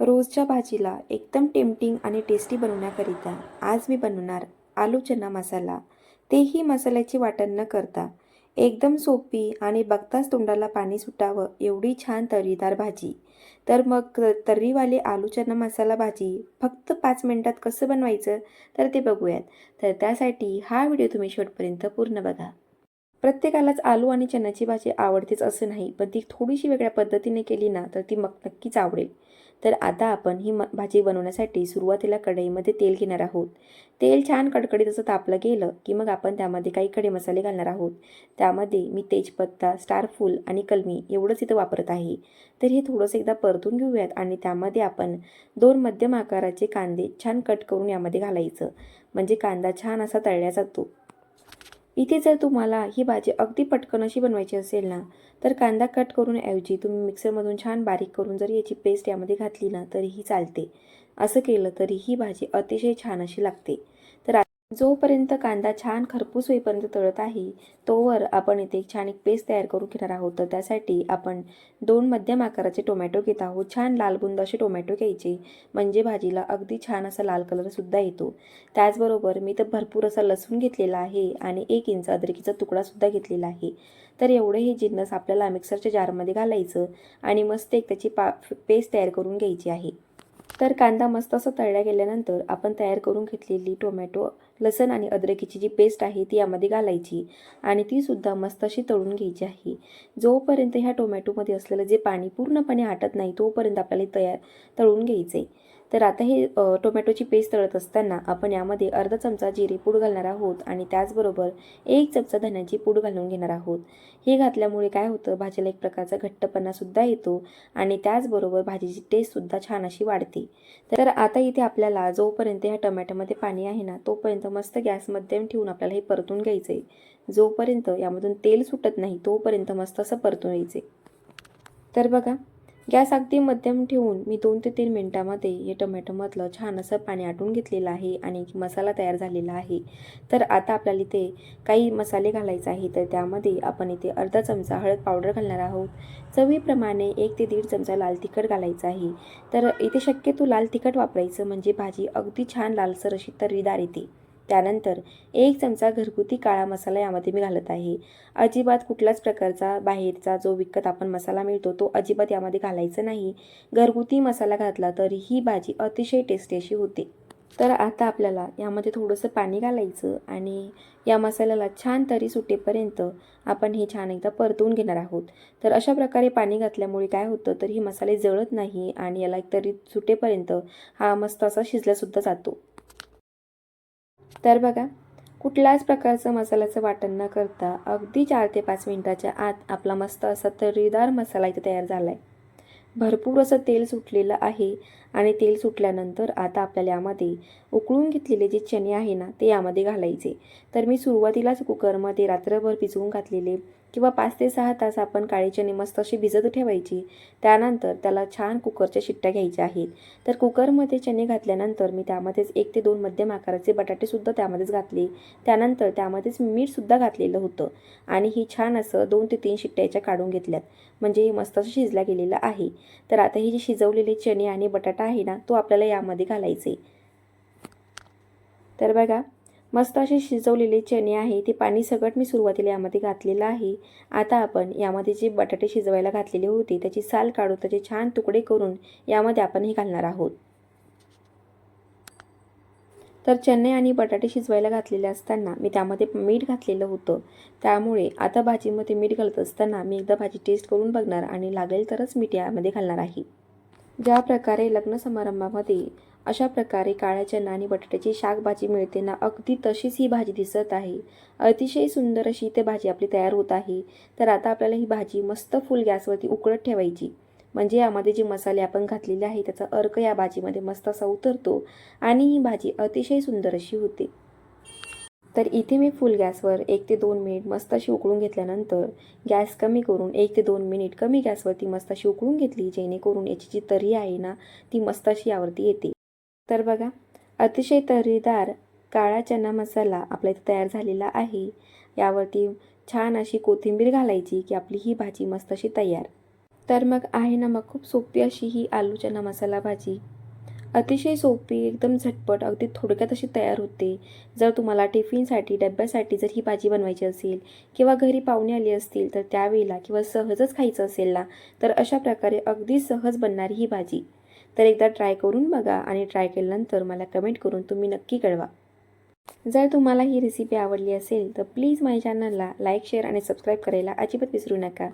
रोजच्या भाजीला एकदम टेम्पटिंग आणि टेस्टी बनवण्याकरिता आज मी बनवणार आलू चना मसाला. तेही मसाल्याची वाटण न करता एकदम सोपी आणि बघताच तोंडाला पाणी सुटावं एवढी छान तर्रीदार भाजी. तर मग तर्रीवाले आलू चना मसाला भाजी फक्त पाच मिनटात कसं बनवायचं तर ते बघूयात. तर त्यासाठी हा व्हिडिओ तुम्ही शेवटपर्यंत पूर्ण बघा. प्रत्येकालाच आलू आणि चण्याची भाजी आवडतेच असं नाही पण ती थोडीशी वेगळ्या पद्धतीने केली ना तर ती मग नक्कीच आवडेल. तर आता आपण ही म भाजी बनवण्यासाठी सुरुवातीला कढईमध्ये तेल घेणार आहोत. तेल छान कडकडीत असं तापलं गेलं की मग आपण त्यामध्ये काही खडे मसाले घालणार आहोत. त्यामध्ये मी तेजपत्ता स्टारफूल आणि कलमी एवढंच इथं वापरत आहे. तर हे थोडंसं एकदा परतून घेऊयात आणि त्यामध्ये आपण दोन मध्यम आकाराचे कांदे छान कट करून यामध्ये घालायचं. म्हणजे कांदा छान असा तळल्या जातो. इथे जर तुम्हाला ही भाजी अगदी पटकन अशी बनवायची असेल ना तर कांदा कट करून ऐवजी तुम्ही मिक्सरमधून छान बारीक करून जर याची पेस्ट यामध्ये घातली ना तरीही चालते. असं केलं तरी ही भाजी अतिशय छान अशी लागते. जोपर्यंत कांदा छान खरपूस होईपर्यंत तळत आहे तोवर आपण इथे छान एक पेस्ट तयार करून घेणार आहोत. तर त्यासाठी आपण दोन मध्यम आकाराचे टोमॅटो घेत आहोत. छान लालबुंद असे टोमॅटो घ्यायचे म्हणजे भाजीला अगदी छान असा लाल कलरसुद्धा येतो. त्याचबरोबर मी तर भरपूर असा लसूण घेतलेला आहे आणि एक इंच अद्रकीचा तुकडासुद्धा घेतलेला आहे. तर एवढे हे जिन्नस आपल्याला मिक्सरच्या जारमध्ये घालायचं आणि मस्त एक त्याची पा पेस्ट तयार करून घ्यायची आहे. तर कांदा मस्त असं तळल्या गेल्यानंतर आपण तयार करून घेतलेली टोमॅटो लसण आणि अद्रकीची जी पेस्ट आहे ती यामध्ये घालायची आणि तीसुद्धा मस्त अशी तळून घ्यायची आहे. जोपर्यंत ह्या टोमॅटोमध्ये असलेलं जे पाणी पूर्णपणे आटत नाही तोपर्यंत आपल्याला तयार तळून घ्यायचं आहे तर आता हे टोमॅटोची पेस्ट तळत असताना आपण यामध्ये अर्धा चमचा जिरे पूड घालणार आहोत आणि त्याचबरोबर एक चमचा धन्याची पूड घालून घेणार आहोत. हे घातल्यामुळे काय होतं? भाजीला एक प्रकारचा घट्टपणासुद्धा येतो आणि त्याचबरोबर भाजीची टेस्टसुद्धा छान अशी वाढते. तर आता इथे आपल्याला जोपर्यंत ह्या टोमॅटोमध्ये पाणी आहे ना तोपर्यंत मस्त गॅस मध्यम ठेवून आपल्याला हे परतून घ्यायचं आहे जोपर्यंत यामधून तेल सुटत नाही तोपर्यंत मस्त असं परतून घ्यायचे तर बघा गॅस अगदी मध्यम ठेवून मी दोन ते तीन मिनटामध्ये हे टोमॅटोमधलं छान असं पाणी आटून घेतलेलं आहे आणि मसाला तयार झालेला आहे. तर आता आपल्याला इथे काही मसाले घालायचे आहे तर त्यामध्ये आपण इथे अर्धा चमचा हळद पावडर घालणार आहोत. चवीप्रमाणे एक ते दीड चमचा लाल तिखट घालायचं आहे. तर इथे शक्यतो लाल तिखट वापरायचं म्हणजे भाजी अगदी छान लालसर अशी तर्रीदार येते. त्यानंतर एक चमचा घरगुती काळा मसाला यामध्ये मी घालत आहे. अजिबात कुठल्याच प्रकारचा बाहेरचा जो विकत आपण मसाला मिळतो तो अजिबात यामध्ये घालायचा नाही. घरगुती मसाला घातला तरी ही भाजी अतिशय टेस्टी अशी होते. तर आता आपल्याला यामध्ये थोडंसं पाणी घालायचं आणि या मसाल्याला छान तरी सुटेपर्यंत आपण हे छान एकदा परतवून घेणार आहोत. तर अशा प्रकारे पाणी घातल्यामुळे काय होतं तर हे मसाले जळत नाही आणि याला एक तरी सुटेपर्यंत हा मस्त असा शिजल्यासुद्धा जातो. तर बघा कुठल्याच प्रकारचं मसाल्याचं वाटण न करता अगदी चार ते पाच मिनटाच्या आत आपला मस्त असा तर्रीदार मसाला इथे तयार झाला आहे भरपूर असं तेल सुटलेलं आहे आणि तेल सुटल्यानंतर आता आपल्याला यामध्ये उकळून घेतलेले जे चणे आहे ना ते यामध्ये घालायचे. तर मी सुरुवातीलाच कुकरमध्ये रात्रभर भिजवून घातलेले किंवा पाच ते सहा तास आपण काळे चणे मस्त अशी भिजत ठेवायची. त्यानंतर त्याला छान कुकरच्या शिट्ट्या घ्यायच्या आहेत. तर कुकरमध्ये चणे घातल्यानंतर मी त्यामध्येच एक ते दोन मध्यम आकाराचे बटाटेसुद्धा त्यामध्येच घातले. त्यानंतर त्यामध्येच मीठसुद्धा घातलेलं होतं. आणि ही छान असं दोन ते तीन शिट्ट्याच्या काढून घेतल्यात. म्हणजे हे मस्त असं शिजला गेलेलं आहे. तर आता हे जे शिजवलेले चणे आणि बटाटा आहे ना तो आपल्याला यामध्ये घालायचे. तर बघा मस्त असे शिजवलेले चणे आहे ते पाणी सगट मी सुरुवातीला यामध्ये घातलेलं आहे. आता आपण यामध्ये जे बटाटे शिजवायला घातलेले होते त्याची साल काढून त्याचे छान तुकडे करून यामध्ये आपण हे घालणार आहोत. तर चणे आणि बटाटे शिजवायला घातलेले असताना मी त्यामध्ये मीठ घातलेलं होतं. त्यामुळे आता भाजीमध्ये मीठ घालत असताना मी एकदा भाजी टेस्ट करून बघणार आणि लागेल तरच मीठ यामध्ये घालणार आहे. ज्या प्रकारे लग्न समारंभामध्ये अशा प्रकारे काळ्या चना आणि बटाट्याची शाकभाजी मिळते ना अगदी तशीच ही भाजी दिसत आहे. अतिशय सुंदर अशी ते भाजी आपली तयार होत आहे. तर आता आपल्याला ही भाजी मस्त फुल गॅसवरती उकळत ठेवायची. म्हणजे यामध्ये जे मसाले आपण घातलेले आहे त्याचा अर्क या भाजीमध्ये मस्त असा उतरतो आणि ही भाजी अतिशय सुंदर अशी होते. तर इथे मी फुल गॅसवर एक ते दोन मिनिट मस्त अशी उकळून घेतल्यानंतर गॅस कमी करून एक ते दोन मिनिट कमी गॅसवरती मस्त अशी उकळून घेतली जेणेकरून याची जी तरी आहे ना ती मस्त अशी यावरती येते. तर बघा अतिशय तर्रीदार काळा चना मसाला आपल्या इथे तयार झालेला आहे. यावरती छान अशी कोथिंबीर घालायची की आपली ही भाजी मस्त अशी तयार. तर मग आहे ना मग खूप सोपी अशी ही आलू चना मसाला भाजी. अतिशय सोपी एकदम झटपट अगदी थोडक्यात अशी तयार होते. जर तुम्हाला टिफिनसाठी डब्यासाठी जर ही भाजी बनवायची असेल किंवा घरी पाहुणे आली असतील तर त्यावेळेला किंवा सहजच खायचं असेल ना तर अशा प्रकारे अगदी सहज बनणारी ही भाजी. तर एकदा ट्राय करून बघा आणि ट्राय केल्यानंतर मला कमेंट करून तुम्ही नक्की कळवा. जर तुम्हाला ही रेसिपी आवडली असेल तर प्लीज माझ्या चॅनलला लाईक शेअर आणि सबस्क्राईब करायला अजिबात विसरू नका.